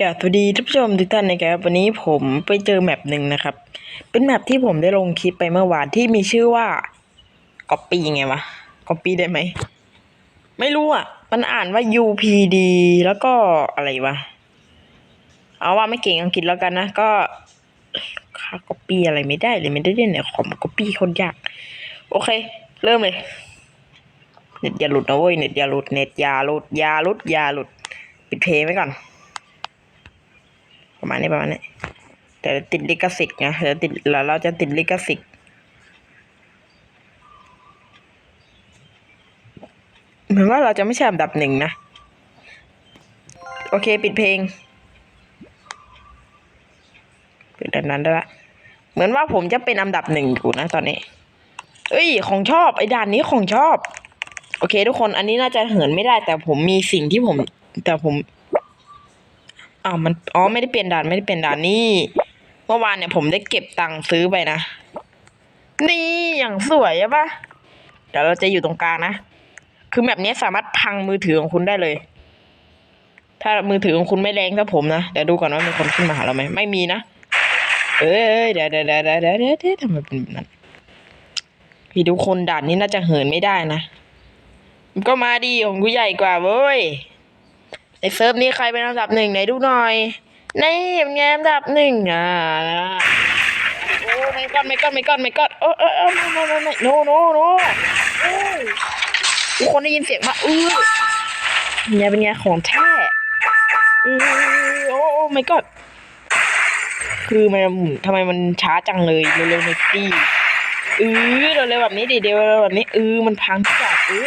กสวัสดีท่านผู้ชมทุกท่านนะครับวันนี้ผมไปเจอแมปหนึ่งนะครับ เป็นแมปที่ผมได้ลงคลิปไปเมื่อวานที่มีชื่อว่าก๊อปปี้ไงวะก๊อปปี้ได้ไหมไม่รู้อะ มันอ่านว่า UPD แล้วก็อะไรวะเอาว่าไม่เก่งอังกฤษแล้วกันนะ ก็ค่าก๊อปปี้อะไรไม่ได้เลยไม่ได้เล่นเนี่ยขอมก๊อปปี้คนยาก โอเค เริ่มเลยเน็ตอย่าหลุดนะเว้ยเน็ตอย่าหลุดเน็ตอย่าหลุดอย่าหลุดอย่าหลุดปิดเพลงไว้ก่อน ประมาณนี้ประมาณนี้แต่ติดลิขสิทธิ์ไงเดี๋ยวติดเราเราจะติดลิขสิทธิ์เหมือนว่าเราจะไม่ใช่อันดับหนึ่งนะ โอเค ปิดเพลงเปิดอันนั้นได้ละ เหมือนว่าผมจะเป็นอันดับหนึ่งอยู่นะตอนนี้ เอ้ย ของชอบไอ้ด่านนี้ของชอบ โอเค ทุกคนอันนี้น่าจะเหินไม่ได้ แต่ผมมีสิ่งที่ผม แต่ผม อ๋อมันอ๋อไม่ได้เปลี่ยนด่านไม่ได้เปลี่ยนด่านนี่เมื่อวานเนี่ยผมได้เก็บตังค์ซื้อไปนะ นี่อย่างสวยใช่ปะเดี๋ยวเราจะอยู่ตรงกลางนะ คือแบบนี้สามารถพังมือถือของคุณได้เลย ถ้ามือถือของคุณไม่แรงถ้าผมนะ เดี๋ยวดูก่อนว่ามีคนขึ้นมาหาเราไหมไม่มีนะ เอ้ยเดี๋ยวเดี๋ยวเดี๋ยวเดี๋ยวเดี๋ยวทำไมเป็นแบบนั้น พี่ดูคนด่านนี้น่าจะเหินไม่ได้นะ ก็มาดีของกูใหญ่กว่าเว้ย ในเซิร์ฟนี้ใครเป็นอันดับหนึ่งไหนดูหน่อยนี่เป็นไงอันดับหนึ่งอะโอ้ไม่ก้อดไม่ก้อนไม่ก้อนไม่ก้อนโอ้เออเออไม่ไม่ไม่ไม่โนโนโนโอ้ทุกคนได้ยินเสียงมาอื้อเนี่ยเป็นไงของแท้อือโอ้ไม่ก้อนคือมันทำไมมันช้าจังเลยเร็วๆในตี้อือเร็วๆแบบนี้ดิเดียวแบบนี้อือมันพังทุกอย่างอือ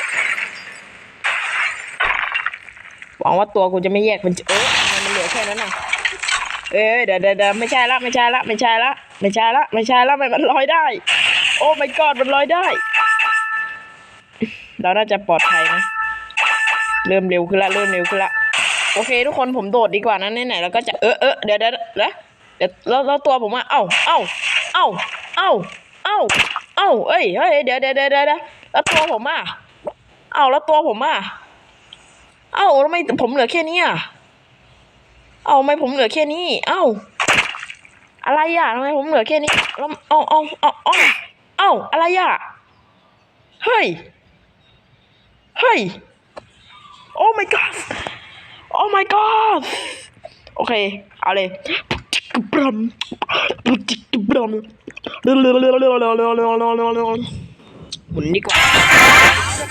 หวังว่าตัวกูจะไม่แยกมันเออมันเหลือแค่นั้นน่ะเอ้ยเดี๋ยวเดี๋ยวไม่ใช่ละไม่ใช่ละไม่ใช่ละไม่ใช่ละไม่ใช่ละมันลอยได้ โอ้ไม่กอดมันลอยได้ เราน่าจะปลอดภัยนะเริ่มเร็วขึ้นละเริ่มเร็วขึ้นละโอเค ทุกคนผมโดดดีกว่านั้นไหนๆแล้วก็จะเออเออเดี๋ยวเดี๋ยวเดี๋ยวแล้วแล้วตัวผมอะเอ้าเอ้าเอ้าเอ้าเอ้าเอ้าเอ้ยเฮ้ยเดี๋ยวเดี๋ยวเดี๋ยวแล้วตัวผมอะเอ้าแล้วตัวผมอะ เอ้าทำไมผมเหลือแค่นี้อะเอ้าทำไมผมเหลือแค่นี้ เอ้า อะไรอะทำไมผมเหลือแค่นี้เราเอ้าเอ้าเอ้าเอ้าเอ้าอะไรอะเฮ้ยเฮ้ยโอ้ my god โอ้ my god โอเค เอาเลยจิกบรมจิกบรัมหมุนดีกว่า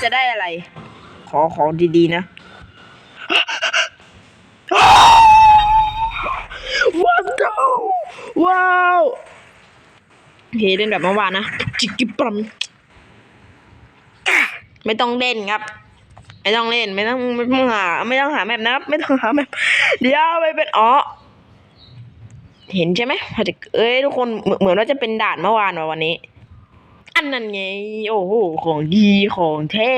จะได้อะไร ขอของดีๆนะ ว้าวเฮเล่นแบบเมื่อวานนะ จิกิปรัมไม่ต้องเล่นครับ ไม่ต้องเล่น ไม่ต้องไม่ต้องหา ไม่ต้องหาแมปนะครับ ไม่ต้องหาแมปเดี๋ยวไปเป็นอ๋อเห็นใช่ไหมพอจะเอ้ยทุกคนเหมือนว่าจะเป็นด่านเมื่อวานว่ะวันนี้ อันนั้นไง โอ้โห ของดีของแท้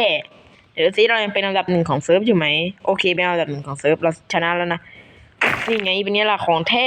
เดี๋ยวซิเรายังเป็นอันดับหนึ่งของเซิร์ฟอยู่ไหมโอเคเป็นอันดับหนึ่งของเซิร์ฟเราชนะแล้วนะนี่ไงเป็นนี้ล่ะของแท้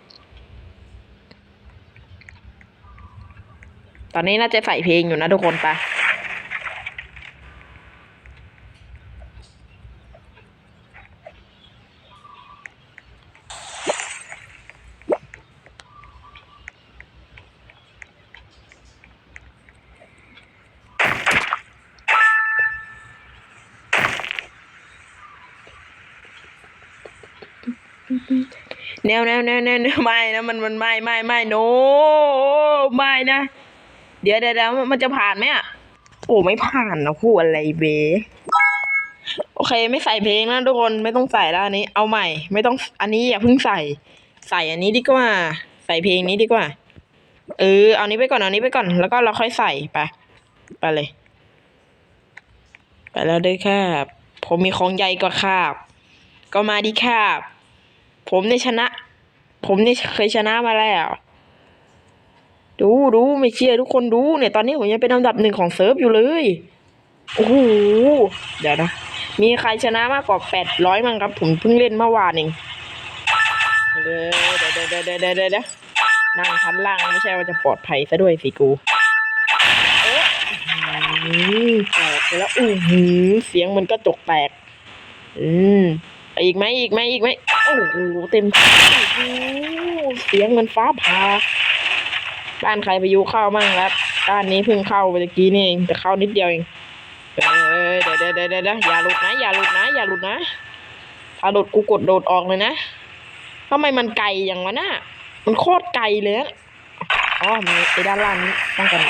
ตอนนี้น่าจะใส่เพลงอยู่นะทุกคนไปแนวแนวแนวแนวแนวไม่นะมันมันไม่ไม่ไม่โนไม่นะ เดี๋ยวเดี๋ยวเดี๋ยวมันจะผ่านไหมอะ โอ้ไม่ผ่านนะคู่อะไรเบโอเคไม่ใส่เพลงแล้วทุกคนไม่ต้องใส่แล้วอันนี้ เอาใหม่ ไม่ต้องอันนี้อย่าเพิ่งใส่ ใส่อันนี้ดีกว่า ใส่เพลงนี้ดีกว่า เออเอานี้ไปก่อนเอานี้ไปก่อน แล้วก็เราค่อยใส่ไปไปเลย ไปแล้วด้วยครับ ผมมีของใหญ่กว่าครับ ก็มาดีครับ ผมได้ชนะ ผมนี่เคยชนะมาแล้ว ดูดูไม่เชื่อทุกคนดูเนี่ยตอนนี้ผมยังเป็นอันดับหนึ่งของเซิร์ฟอยู่เลยโอ้โหเดี๋ยวนะ มีใครชนะมากกว่าแปดร้อยมั้งครับ ผมเพิ่งเล่นเมื่อวานเองเดี๋ยวเดี๋ยวเดี๋ยวเดี๋ยวเดี๋ยวเดี๋ยวเดี๋ยวนั่งชั้นล่างไม่ใช่ว่าจะปลอดภัยซะด้วยสิกูเอ๊ะอืมแตกไปแล้วอู้หูเสียงมันก็จกแตก อืมอีกไหมอีกไหมอีกไหมโอ้โหเต็มโอ้โหเสียงมันฟ้าผ่า บ้านใครไปยุเข้ามั่งครับบ้านนี้เพิ่งเข้าไปตะกี้นี่เองแต่เข้านิดเดียวเองเอ้ยเดี๋ยวเดี๋ยวเดี๋ยวเดี๋ยวอย่าหลุดนะ อย่าหลุดนะ อย่าหลุดนะ ถ้าหลุดกูกดโดดออกเลยนะทำไมมันไกลอย่างวะน่ะมันโคตรไกลเลยอ๋อมีไอ้ด้านล่างนี้ต้องกัน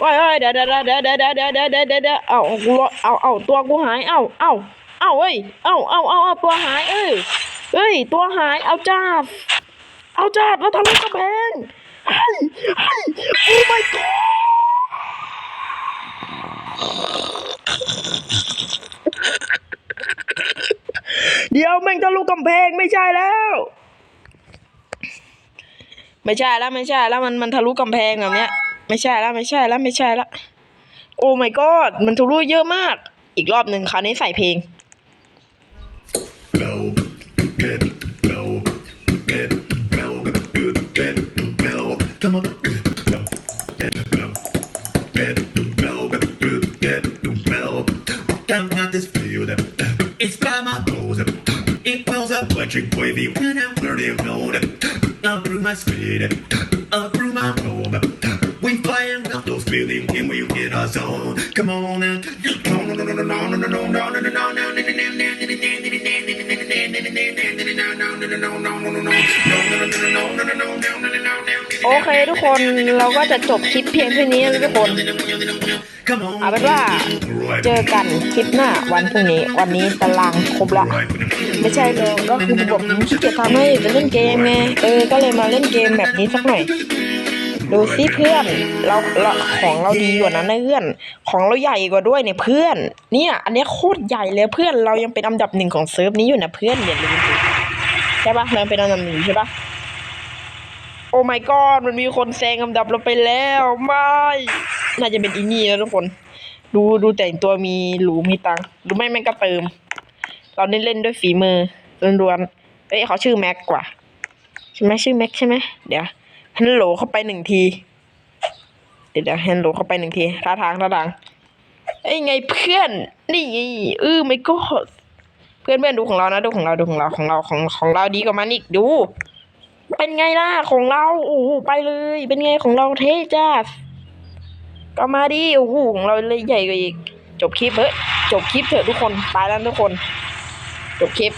โอ้ยโอ้ยเดี๋ยวเดี๋ยวเดี๋ยวเดี๋ยวเดี๋ยวเดี๋ยวเดี๋ยวเดี๋ยวเดี๋ยวเดี๋ยวเอากูเอาเอาตัวกูหายเอาเอาเอาเอ้ยเอาเอาเอาเอาตัวหายเอ้ยเอ้ยตัวหายเอาจ้า เอาจ้าแล้วทะลุกระแพง โอ้ my god เดี๋ยวแม่งทะลุกำแพงไม่ใช่แล้ว ไม่ใช่แล้วไม่ใช่แล้วมันมันทะลุกำแพงแบบเนี้ย ไม่ใช่แล้วไม่ใช่แล้วไม่ใช่แล้วโอ้ my god มันทะลุเยอะมาก อีกรอบหนึ่งคราวนี้ใส่เพลง blow, Electric wavy, when I'm burning alone. Up my speed, up through my room. We flying up those buildings and we get our zone. Come on now. Okay, ทุกคนเราก็จะจบคลิปเพียงเท่านี้แล้วทุกคน เอาเป็นว่าเจอกันคลิปหน้าวันพรุ่งนี้ วันนี้ตารางครบละ ไม่ใช่เลยก็คือผมขี้เกียจทำให้ไปเล่นเกมไงเออก็เลยมาเล่นเกมแบบนี้สักหน่อยดูสิเพื่อนเราเราของเราดีกว่านั้นนะเพื่อน ของเราใหญ่กว่าด้วยเนี่ยเพื่อน เนี่ย อันนี้โคตรใหญ่เลยเพื่อนเรายังเป็นอันดับหนึ่งของเซิร์ฟนี้อยู่นะเพื่อนอย่าลืมใช่ปะเรายังเป็นอันดับหนึ่งใช่ปะโอ้ my god มันมีคนแซงอันดับเราไปแล้วไม่ น่าจะเป็นอีนี่แล้วทุกคน ดูดูแต่งตัวมีหรูมีตังหรือไม่แม่งก็เติม เราเล่นเล่นด้วยฝีมือล้วนๆเอ้ยเขาชื่อแม็กกว่าใช่ไหมชื่อแม็กใช่ไหมเดี๋ยวฮัลโหลเข้าไปหนึ่งที เดี๋ยวเดี๋ยวฮัลโหลเข้าไปหนึ่งทีท่าทางท่าทางเอ้ยไงเพื่อน นี่เออไม่ก็เพื่อนเพื่อนดูของเรานะดูของเราดูของเราของเราของของเราดีกว่ามันอีกดู เป็นไงล่ะของเราโอ้ไปเลย เป็นไงของเราเท่จ้า ก็มาดิโอ้โหของเราเลยใหญ่กว่าอีก จบคลิปเฮ้ยจบคลิปเถอะทุกคน ไปแล้วทุกคน จบคลิป